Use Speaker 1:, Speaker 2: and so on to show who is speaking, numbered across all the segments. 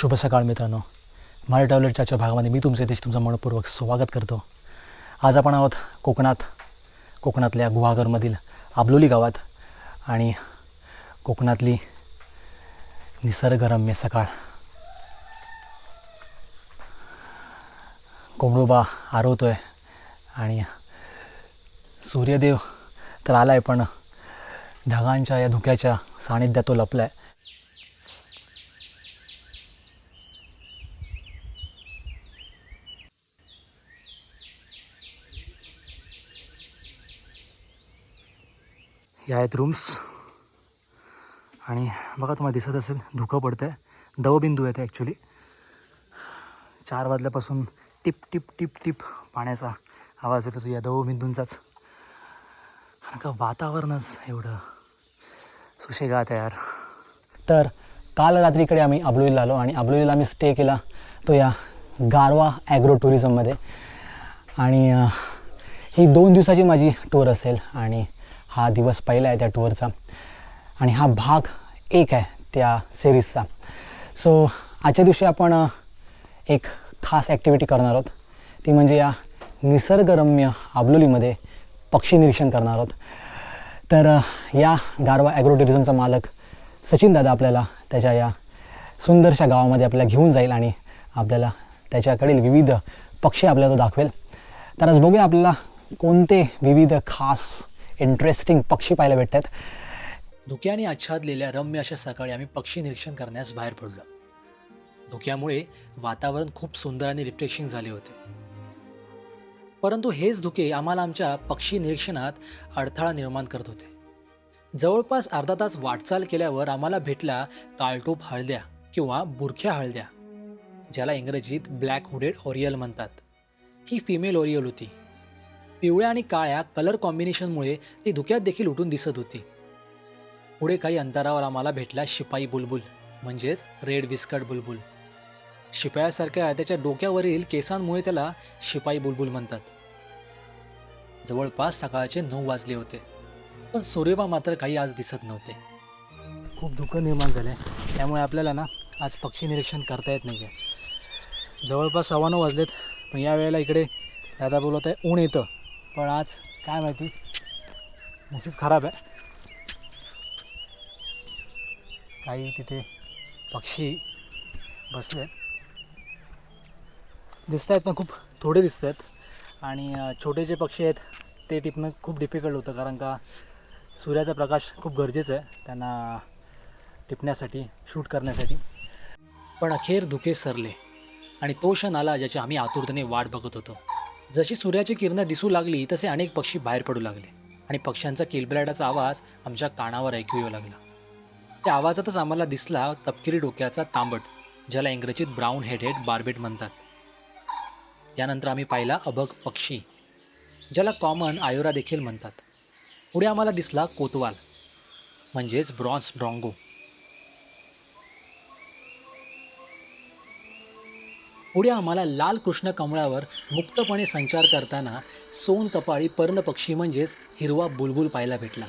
Speaker 1: शुभ सकाळ मित्रांनो. मराठी ट्रॅव्हलरच्या भागामध्ये मी तुमचे देश तुमचं मनपूर्वक स्वागत करतो. आज आपण आहोत कोकणात कोकणातल्या गुहागरमधील आबलोली गावात आणि कोकणातली निसर्गरम्य सकाळ. कोंबडोबा आहे आणि सूर्यदेव तर आला आहे पण ढगांच्या या धुक्याच्या सानिध्यात तो लपला आहे या आहेत रूम्स आणि बघा तुम्हाला दिसत असेल धुकं पडतं आहे दवबिंदू आहेत ॲक्च्युली चार वाजल्यापासून टिप टिप टिप टिप पाण्याचा आवाज येतो तो या दवबिंदूंचाच. आणि का वातावरणच एवढं सुशेगात आहे यार. तर काल रात्रीकडे आम्ही अबलोईला आलो आणि अबलोईला आम्ही स्टे केला तो या गारवा ॲग्रो टुरिझममध्ये आणि ही दोन दिवसाची माझी टूर असेल आणि हा दिवस पहिला आहे त्या टूरचा आणि हा भाग एक आहे त्या सिरीजचा सो आजच्या दिवशी आपण एक खास ॲक्टिव्हिटी करणार आहोत. ती म्हणजे या निसर्गरम्य आबलोलीमध्ये पक्षी निरीक्षण करणार आहोत. तर या गारवा ॲग्रो टुरिझमचा मालक सचिन दादा आपल्याला त्याच्या या सुंदरशा गावामध्ये आपल्याला घेऊन जाईल आणि आपल्याला त्याच्याकडील विविध पक्षी आपल्याला तो दाखवेल. तर आज बघूया आपल्याला कोणते विविध खास इंटरेस्टिंग पक्षी पाहायला भेटतात. धुक्याने आच्छादलेल्या रम्य अशा सकाळी आम्ही पक्षी निरीक्षण करण्यास बाहेर पडलो. धुक्यामुळे वातावरण खूप सुंदर आणि रिफ्रेशिंग झाले होते. परंतु हेच धुके आम्हाला आमच्या पक्षी निरीक्षणात अडथळा निर्माण करत होते. जवळपास अर्धा तास वाटचाल केल्यावर आम्हाला भेटला काळटोप हळद्या किंवा बुरख्या हळद्या ज्याला इंग्रजीत ब्लॅक हुडेड ओरियल म्हणतात. ही फिमेल ओरियल होती. पिवळ्या आणि काळ्या कलर कॉम्बिनेशनमुळे ती धुक्यात देखील उठून दिसत होती. पुढे काही अंतरावर आम्हाला भेटला शिपाई बुलबुल म्हणजेच रेड विस्कट बुलबुल. शिपायासारख्या त्याच्या डोक्यावरील केसांमुळे त्याला शिपाई बुलबुल म्हणतात. जवळपास सकाळचे नऊ वाजले होते पण सूर्यबा मात्र काही आज दिसत नव्हते. खूप धुकं निर्माण झाले. त्यामुळे आपल्याला ना आज पक्षी निरीक्षण करता येत नाही आहे जवळपास सव्वा नऊ वाजलेत पण या वेळेला इकडे दादा बोलत आहे ऊन येतं. पण आज काय माहिती? नशीब खराब आहे. काही तिथे पक्षी बसले दिसत आहेत पण खूप थोडे दिसत आहेत. आणि छोटे जे पक्षी आहेत ते टिपणं खूप डिफिकल्ट होतं कारण का सूर्याचा प्रकाश खूप गरजेचं आहे त्यांना टिपण्यासाठी शूट करण्यासाठी. पण अखेर धुके सरले आणि तो क्षण आला ज्याची आम्ही आतुरतेने वाट बघत होतो. जशी सूर्याची किरणं दिसू लागली तसे अनेक पक्षी बाहेर पडू लागले आणि पक्ष्यांचा किलबिलाटाचा आवाज आमच्या कानावर ऐकू येऊ लागला. त्या आवाजातच आम्हाला दिसला तपकिरी डोक्याचा तांबट ज्याला इंग्रजीत ब्राऊन हेडेड बार्बेट म्हणतात. त्यानंतर आम्ही पाहिला अभग पक्षी ज्याला कॉमन आयोरा देखील म्हणतात. पुढे आम्हाला दिसला कोतवाल म्हणजेच ब्रॉन्झ ड्रॉंगो पुढे आम्हाला लाल कृष्ण कमळावर मुक्तपणे संचार करताना सोन कपाळी पर्णपक्षी म्हणजेच हिरवा बुलबुल पाहायला भेटला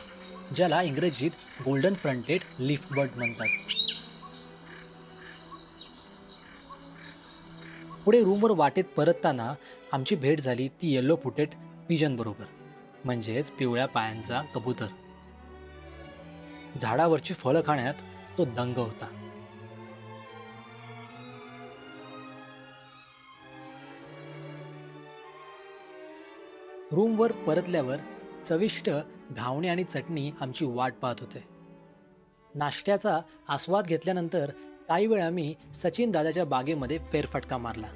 Speaker 1: ज्याला इंग्रजीत गोल्डन फ्रंटेड लिफ बर्ड म्हणतात. पुढे रूमवर वाटेत परतताना आमची भेट झाली ती येल्लो फुटेड पिजन बरोबर म्हणजेच पिवळ्या पायांचा कबूतर. झाडावरची फळं खाण्यात तो दंग होता. रूमवर परतल्यावर चविष्ट घावणे आणि चटणी आमची वाट पाहत होते. नाश्त्याचा आस्वाद घेतल्यानंतर काही वेळ आम्ही सचिन दादाच्या बागेमध्ये फेरफटका मारला.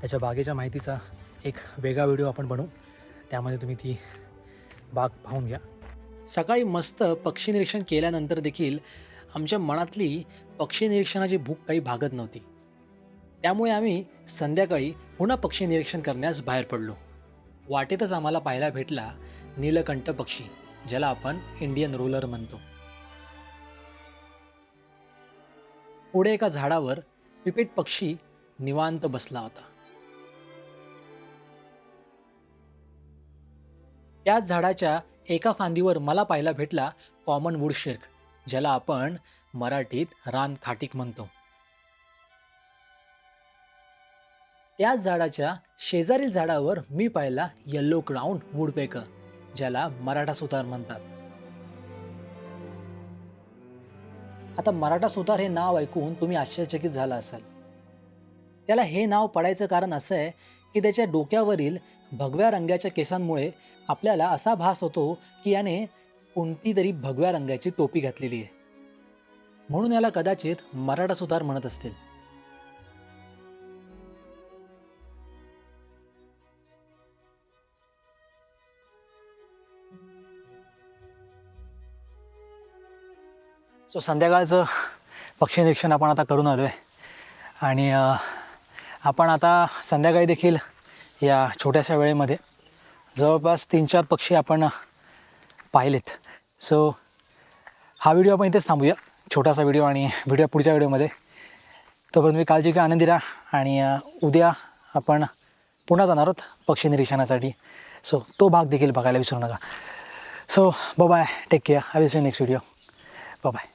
Speaker 1: त्याच्या बागेच्या माहितीचा एक वेगळा व्हिडिओ आपण बनवू. त्यामध्ये तुम्ही ती बाग पाहून घ्या. सकाळी मस्त पक्षी निरीक्षण केल्यानंतर देखील आमच्या मनातली पक्षी निरीक्षणाची भूक काही भागत नव्हती. त्यामुळे आम्ही संध्याकाळी पुन्हा पक्षी निरीक्षण करण्यास बाहेर पडलो. वाटेतच आम्हाला पाहायला भेटला नीलकंठ पक्षी ज्याला आपण इंडियन रोलर म्हणतो. पुढे एका झाडावर पिपेट पक्षी निवांत बसला होता. त्याच झाडाच्या एका फांदीवर मला पाहायला भेटला कॉमन वुडशिर्क ज्याला आपण मराठीत रान खाटीक म्हणतो. त्याच झाडाच्या शेजारील झाडावर मी पाहिला येल्लो क्राऊन वुडपेकर ज्याला मराठा सुतार म्हणतात. आता मराठा सुतार हे नाव ऐकून तुम्ही आश्चर्यचकित झाला असाल. त्याला हे नाव पडायचं कारण असं आहे की त्याच्या डोक्यावरील भगव्या रंगाच्या केसांमुळे आपल्याला असा भास होतो की याने कोणती तरी भगव्या रंगाची टोपी घातलेली आहे. म्हणून याला कदाचित मराठा सुतार म्हणत असतील. सो संध्याकाळचं पक्षी निरीक्षण आपण आता करून आलो आहे आणि आपण आता संध्याकाळी देखील या छोट्याशा वेळेमध्ये जवळपास तीन चार पक्षी आपण पाहिलेत. सो हा व्हिडिओ आपण इथेच थांबूया. छोटासा व्हिडिओ आणि व्हिडिओ पुढच्या व्हिडिओमध्ये. तोपर्यंत मी काळजी घ्या आनंदी राहा आणि उद्या आपण पुन्हा जाणार आहोत पक्षी निरीक्षणासाठी सो तो भाग देखील बघायला विसरू नका. So bye take care I will see next video bye